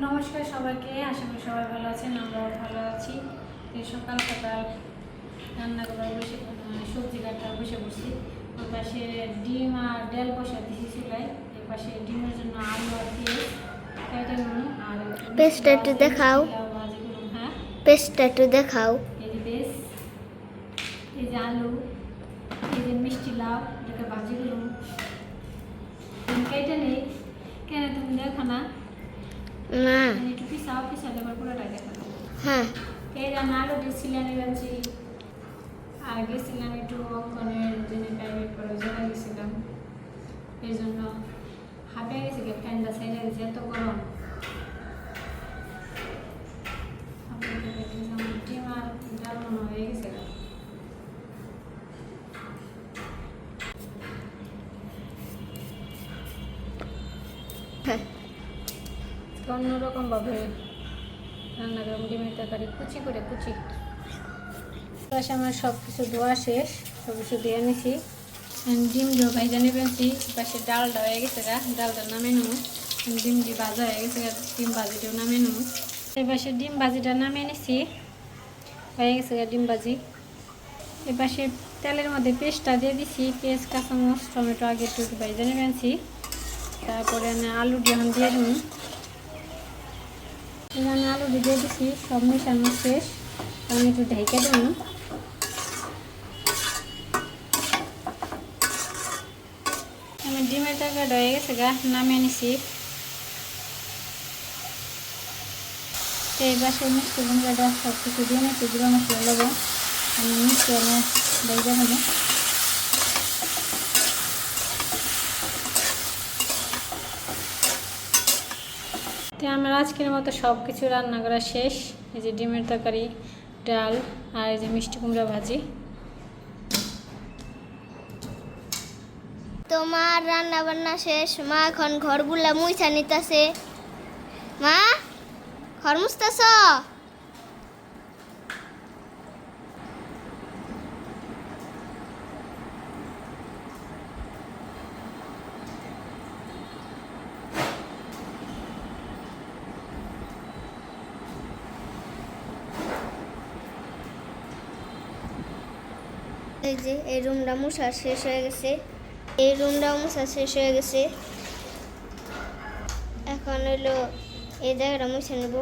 নমস্কার সবাইকে আশা করি সবাই ভালো আছেন আমরাও ভালো আছি। এই সকাল সকাল রান্না করার বসে সবজি কাটা বসে বসছি। ওর পাশে ডিম আর ডাল বসা দিয়েছি চুলায়। এর পাশে ডিমের জন্য আলু আর পেঁয়াজ কেটে নুন আর পেস্টটা একটু দেখাও। হ্যাঁ? পেস্টটা একটু দেখাও। এই যে বেশ এই যে আলু এই যে মিষ্টি লাউ এটাকে ভাজি করুন। কেটে নেই। কেন তুমি দেখো না? না। মানে একটু পিসাও পিসালে আবার হ্যাঁ এই যে আমি আরও গেছিলাম এগেছি আর গেছিলাম একটু অঙ্কনের জন্য প্রাইভেট জেলা গেছিলাম এই জন্য হাঁপে গেছে ফ্যানটা সাইডে গেছে এত গরম অন্যরকমভাবে রান্না করলাম ডিমের তরকারি, কুচি করে কুচি। পাশে আমার সব কিছু ধোয়া শেষ সব কিছু দিয়ে নিছি ডিম দিয়ে ভাইজা নেবেছি পাশে ডালটা হয়ে গেছে গা, ডালটা নামে নেব। ডিম দিয়ে ভাজা হয়ে গেছে ডিম ভাজিটাও নামে নেব। এই পাশে ডিম ভাজিটা নামিয়ে নিছি। হয়ে গেছে গা ডিম ভাজি। এ পাশে তেলের মধ্যে পেস্টটা দিয়ে দিছি। পেঁয়াজ কাঁচামচ টমেটো আগে একটু ভাইজা নেবেছি তারপরে আলু দিয়ে দিয়ে দেবো। এখানে আলু দিয়ে দিছি, সব মেশানো শেষ। আমি একটু ঢেকে দেবো। আমি ডিমের তরকারিটা হয়ে গেছে গা, নামিয়ে নিছি। এই বাসে মিষ্টি কুমড়াটা সব কিছু দিয়ে নিচ্ছি জিরা মশলা লবণ, আমি মিষ্টি দিয়ে দেবো। তো আমার আজকের মতো সব কিছু রান্না করা শেষ। এই যে ডিমের তরকারি, ডাল আর এই যে মিষ্টি কুমড়া ভাজি। তোমার রান্না বান্না শেষ। মা এখন ঘরগুলা মুইছা নিতেছে। মা, ঘর মুছতেছ? এই যে, এই রুমটা মশা শেষ হয়ে গেছে। এই রুমটাও মশা শেষ হয়ে গেছে। এখন হলো এই জায়গাটা মুছে নেব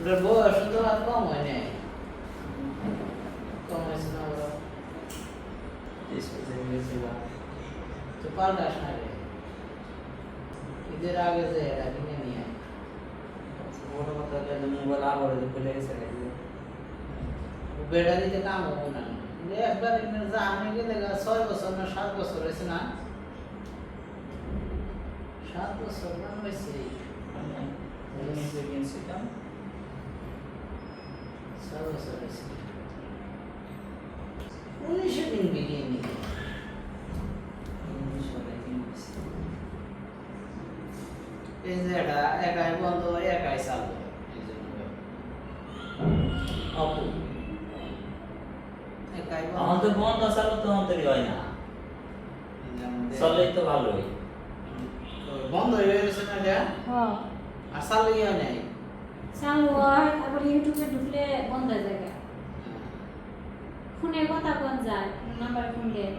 ওটার বয়স তো আর কম হয় নাই কম হয়েছে না ওরা তো পাল্টাস না রে ঈদের আগে যে এটা কিনে নিয়ে। বড় কথা হলো মোবাইল আবার খুলে গেছে দিতে কাম হবে না। একবার যা আমি গেলে ছয় বছর না সাত বছর হয়েছে না। সাত বছর না হয়েছে। ছয় বছর হয়েছে। উনিশশো দিন বিরিয়ে নিয়ে সবাই কিনছি যে একাই বন্ধ একাই চালু। অপু। একাই আমাদের বন্ধ চালু তো আমাদের হয় না। যে চলেই তো ভালোই। বন্ধ হয়ে গেছে না এটা? হ্যাঁ। আর চালু হয় নাই? চালু হয় তারপরে ইউটিউবে ঢুকলে বন্ধ হয়ে যায় ফোনে কথা কোন যায় নাম্বার ফোন দিয়ে।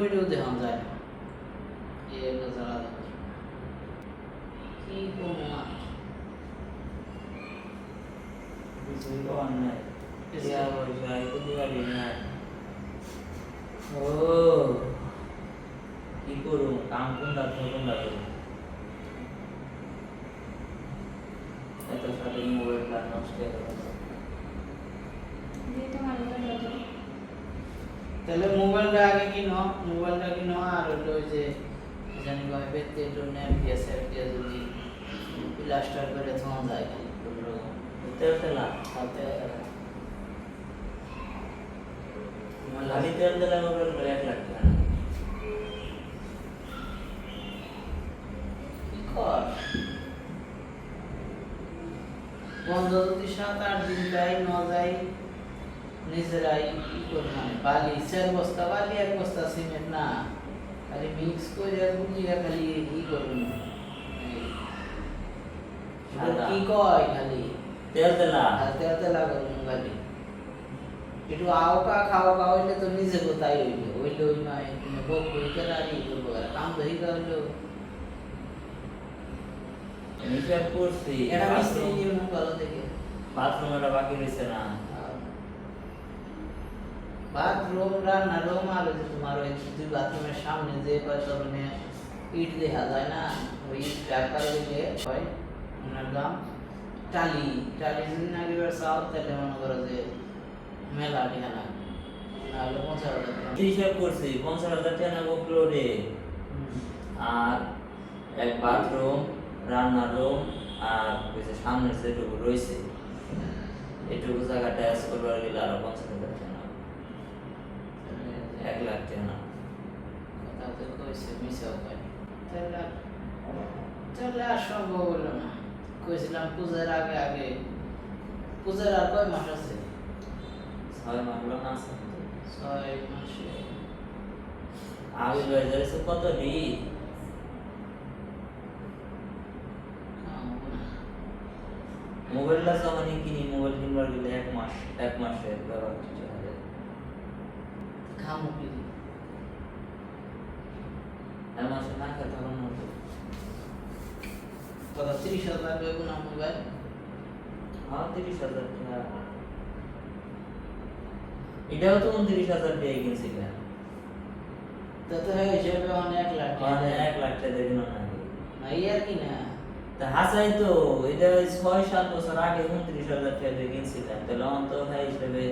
ভিডিও দেখান যায়। না এই একটা জ্বালা দেখো কি কমো আর কিছুই করার নাই দিয়া পয়সা এগুলি বাড়ি নাই ও কি করুম কাম কোনটা তো কোনটা করুম এত সাথে মোবাইলটা নষ্ট হয়ে গেল দিয়ে তোমার মোবাইল দাও। তাহলে মোবাইলটা আগে কিনো মোবাইলটা কিনো আর হলো ওই যে, কি জানি ভাই বেতে একটু নেট দিয়ে সেট দিয়ে যদি প্লাস্টার করে থোয়া যায় করে এক সাত আট দিন যাই, ন যাই বালি, চার বস্তা বালি, এক বস্তা সিমেন্ট, না। খালি মিক্স করে গুলিয়ে খালি ই সাদা। কি কয় খালি তেল তেলা হাতে হাতে লাগাবো খালি একটু আওকা খাওয়া হইলে তো নিজে কোথায় হইল হইলে ওই নয় ভোগ হইতে না করব কাম তো হইতে হিসাব করছি এটা মিস্ত্রি নিয়ম ভালো থেকে বাথরুম এটা বাকি রয়েছে না বাথরুম রান্না রুম আর যে তোমার ওই দুই বাথরুমের সামনে যে মানে ইট দেখা যায় না ওই ইট দিলে হয় ওনার টালি। টালি যদি না চাও তাহলে মনে করো যে মেলা ঠিকানা না হলে পঞ্চাশ হাজার হিসাব করছি? পঞ্চাশ হাজার টাকা নেব ফ্লোরে আর এক বাথরুম রান্নার রুম আর যে সামনের যেটুকু রয়েছে এটুকু জায়গা ট্যাক্স করবার গেলে আরও পঞ্চাশ হাজার টাকা নেব। এক লাখ টাকা নেব। কথা তো কইছে মিশাও কয় তাহলে তাহলে আর সম্ভব হলো না। কইছিলাম পূজার আগে আগে পূজার আর কয় মাস আছে ছয় মাস হলো না আছে? ছয় মাসে আগে বাজারে সে কত রি মোবাইলটা যখনই কিনি মোবাইল কিনবার গেলে এক মাস এক মাসের ব্যবহার করতে হবে খামো কি এক মাসে না খেতে হবে না তো। কত তিরিশ হাজার বেগুন মোবাইল হ্যাঁ তিরিশ হাজার টাকা এটাও তো উনত্রিশ হাজার দিয়ে তাতে হয় হিসেবে অনেক লাখ মানে এক লাখ টাকা দিয়ে না কি না। তা হাসাই তো এটা ছয় সাত বছর আগে উনত্রিশ হাজার টাকা দিয়ে তাহলে অন্ত হয় হিসেবে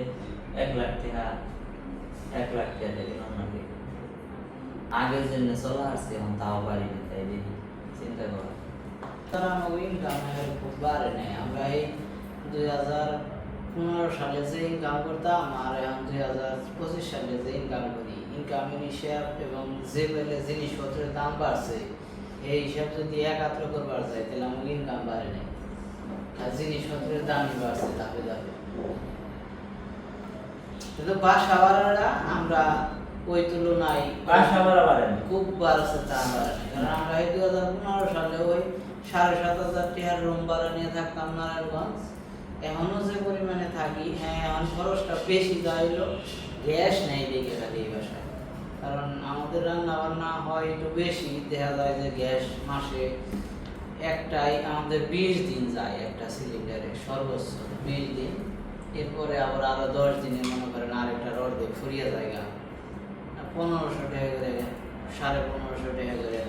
এক লাখ টাকা এক লাখ টাকা দিয়ে কিনো আগের জন্য চলে আসছে এখন তাও পারি না তাই দেখি। চিন্তা করো। তারা ইনকাম খুব বাড়ে নাই আমরা এই দুই হাজার পনেরো সালে যে ইনকাম করতাম আর এখন দুই হাজার পঁচিশ সালে যে ইনকাম করি ইনকামের হিসাব এবং যে বেলে জিনিসপত্রের দাম বাড়ছে এই হিসাব যদি একাত্র করবার যায় তাহলে আমাকে ইনকাম বাড়ে নাই। আর জিনিসপত্রের দামই বাড়ছে ধাপে ধাপে। কিন্তু বাসা ভাড়াটা আমরা ওই তুলনায় বাসা ভাড়া বাড়েনি। খুব বাড়ছে তা বাড়ে কারণ আমরা এই হাজার পনেরো সালে ওই সাড়ে সাত হাজার টাকার রুম ভাড়া নিয়ে থাকতাম নারায়ণগঞ্জ। এখনও যে পরিমাণে থাকি হ্যাঁ এখন খরচটা বেশি যাইলো গ্যাস নেই দেখে থাকি এই বাসায়। কারণ আমাদের রান্না বান্না হয় একটু বেশি, দেখা যায় যে গ্যাস মাসে একটাই আমাদের বিশ দিন যায় একটা সিলিন্ডারে সর্বোচ্চ বিশ দিন। এরপরে আবার আরও দশ দিনে মনে করেন আরেকটা অর্ধেক ফুরিয়ে যায় গা। পনেরোশো টাকা করে, সাড়ে পনেরোশো টাকা করে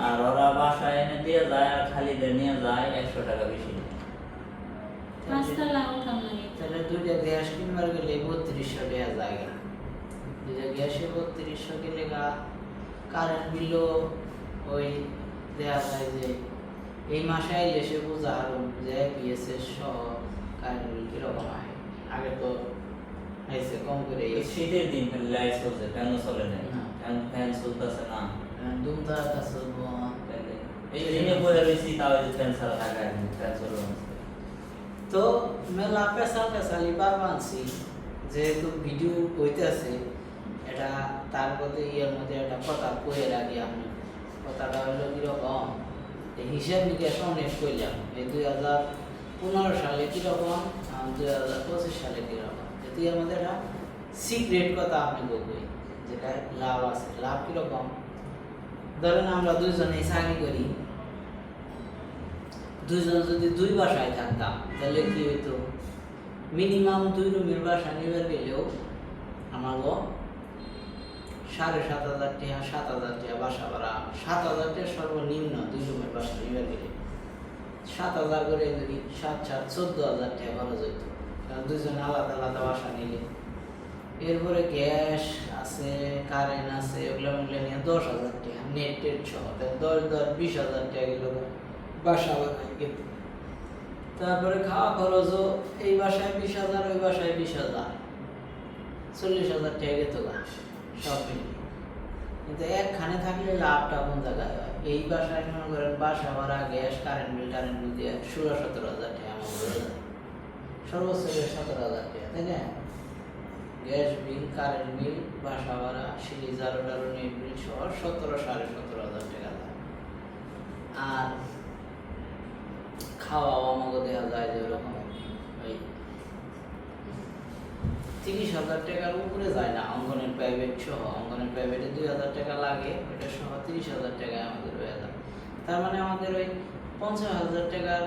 আর ওরা বাসায় এনে দিয়ে যায় আর খালিদের নিয়ে যায় একশো টাকা বেশি লাগে বত্রিশশো টাকা জায়গা দুইটা গ্যাসে বত্রিশশো গেলে কারেন্ট বিলও ওই দেয়া যায় যে এই মাসে আইলে সে বোঝা হারুন যে পিএসএস সহ কারেন্ট কীরকম হয়? আগে তো আইসে কম করে। শীতের দিন লাইট চলছে ফ্যানও চলে না। ফ্যান চলতেছে না। কাছে তাইলে এই দিনে বলে রয়েছি তাও যে ফ্যান ছাড়া থাকা ফ্যান চলবে তো মেলা পেশা পেশালি বার মানছি যেহেতু ভিডিও কইতেছে এটা তার প্রতি ইয়ের মধ্যে একটা কথা কয়ে রাখি আমি। কথাটা হলো কীরকম? হিসাব নিকাশ অনেক কইলাম। এই দুই হাজার পনেরো সালে কীরকম দুই হাজার পঁচিশ সালে কীরকম? কিন্তু আমাদের একটা সিক্রেট কথা আপনি কই যেটা লাভ আছে। লাভ কীরকম? ধরেন আমরা দুইজনেই চাকরি করি। দুইজন যদি দুই বাসায় থাকতাম, তাহলে কি হইতো? মিনিমাম দুই রুমের বাসা নিবার গেলেও আমাগো সাড়ে সাত হাজার টাকা সাত হাজার টাকা বাসা ভাড়া। সাত হাজার টাকা সর্বনিম্ন দুই রুমের বাসা নিবার গেলে সাত হাজার করে যদি সাত সাত, চোদ্দ হাজার টাকা খরচ হইতো কারণ দুইজন আলাদা আলাদা বাসা নিলে। এরপরে গ্যাস আছে, কারেন্ট আছে ওগুলো মিলে নিয়ে দশ হাজার টাকা নেট টেট সহ। দশ দশ, বিশ হাজার টাকা গেল বাসা বানায় কিন্তু তারপরে খাওয়া খরচও, এই বাসায় বিশ হাজার, ওই বাসায় বিশ হাজার। চল্লিশ হাজার টাকা গেত কিন্তু একখানে থাকলে লাভটা কোন জায়গায় হয়? এই বাসায় মনে করেন, বাসা ভাড়া গ্যাস কারেন্ট বিল টারেন্ট বিল দিয়ে ষোলো, সতেরো হাজার টাকা সর্বোচ্চ সতেরো হাজার টাকা, তাই না? গ্যাস বিল কারেন্ট বিল বাসা ভাড়া সিঁড়ি জারো টারো নেট বিল সহ সতেরো, সাড়ে সতেরো হাজার টাকা আর খাওয়াও আমাকে দেওয়া যায় যে ওরকম ওই তিরিশ হাজার টাকার উপরে যায় না। অঙ্গনের প্রাইভেট সহ। অঙ্গনের প্রাইভেটে দুই হাজার টাকা লাগে ওইটা সহ তিরিশ হাজার টাকায় আমাদের হয়ে যায়। তার মানে আমাদের ওই পঞ্চাশ হাজার টাকার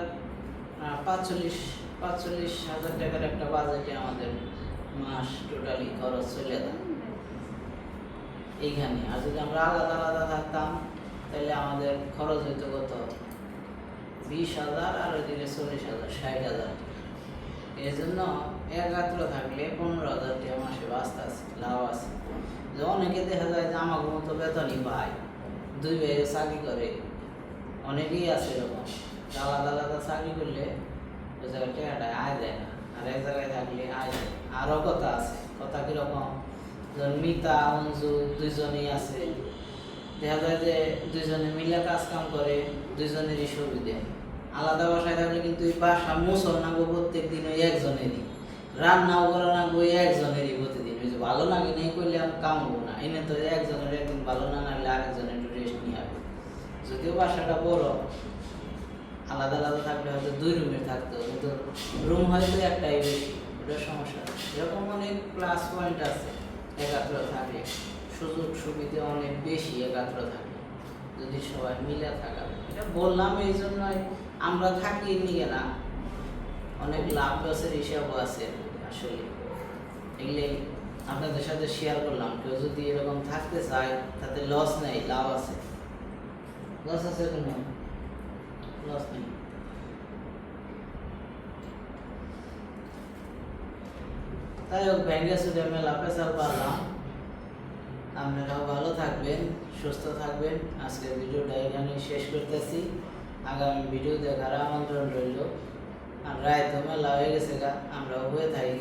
পাঁচচল্লিশ পাঁচচল্লিশ হাজার টাকার একটা বাজেটে আমাদের মাস টোটালি খরচ চলে যায়। এইখানে। আর যদি আমরা আলাদা আলাদা থাকতাম, তাহলে আমাদের খরচ হইতো কত? বিশ হাজার আর ওইদিকে চল্লিশ হাজার, ষাট হাজার। এই জন্য একাত্র থাকলে পনেরো হাজার টাকা মাসে বাঁচতে আছে, লাভ আছে। যে অনেকে দেখা যায় যে আমাকে মতো বেতনই পায়, দুই ভাই চাকরি করে, অনেকেই আছে এরকম। যে আলাদা চাকরি করলে ওই জায়গায় টাকাটা আয় দেয় না, আর এক জায়গায় থাকলে আয় দেয় আরও কথা আছে, কথা কীরকম? মিতা, অঞ্জু দুইজনেই আছে। দেখা যায় যে দুইজনে মিলে কাজ কাম করে, দুইজনেরই সুবিধে। আলাদা বাসায় থাকলে কিন্তু এই বাসা মুসল না গো প্রত্যেক দিন ওই একজনেরই। রান্নাও করা না গো, ওই একজনেরই প্রতিদিন। ওই যে ভালো লাগে নেই করলে আমি কাম হব না। এনে তো একজনের একদিন ভালো না লাগলে আরেকজনের একটু রেস্ট নিয়ে হবে যদিও বাসাটা বড়, আলাদা আলাদা থাকলে হয়তো দুই রুমে থাকতো, কিন্তু রুম হয়তো একটাই বেশি। ওটার সমস্যা। এরকম অনেক প্লাস পয়েন্ট আছে, একাত্র থাকে সুযোগ সুবিধা অনেক বেশি একাত্র থাকে যদি সবাই মিলে থাকা। এটা বললাম এই জন্যই আমরা থাকি নিয়ে না। অনেক লাভ লসের হিসাবও আছে, আসলে। এগুলি আপনাদের সাথে শেয়ার করলাম। কেউ যদি এরকম থাকতে চায়, তাতে লস নেই, লাভ আছে। লস আছে কোনো? লস নেই। তাই হোক ব্যাঙ্গে সুদে মেলা পেশাল পারলাম। আপনারাও ভালো থাকবেন, সুস্থ থাকবেন। আজকের ভিডিওটা এখানে শেষ করতেছি। আগামী ভিডিও দেখার আমন্ত্রণ রইল। আর রায় তো মেলা হয়ে গেছে গা, আমরাও হয়ে থাকি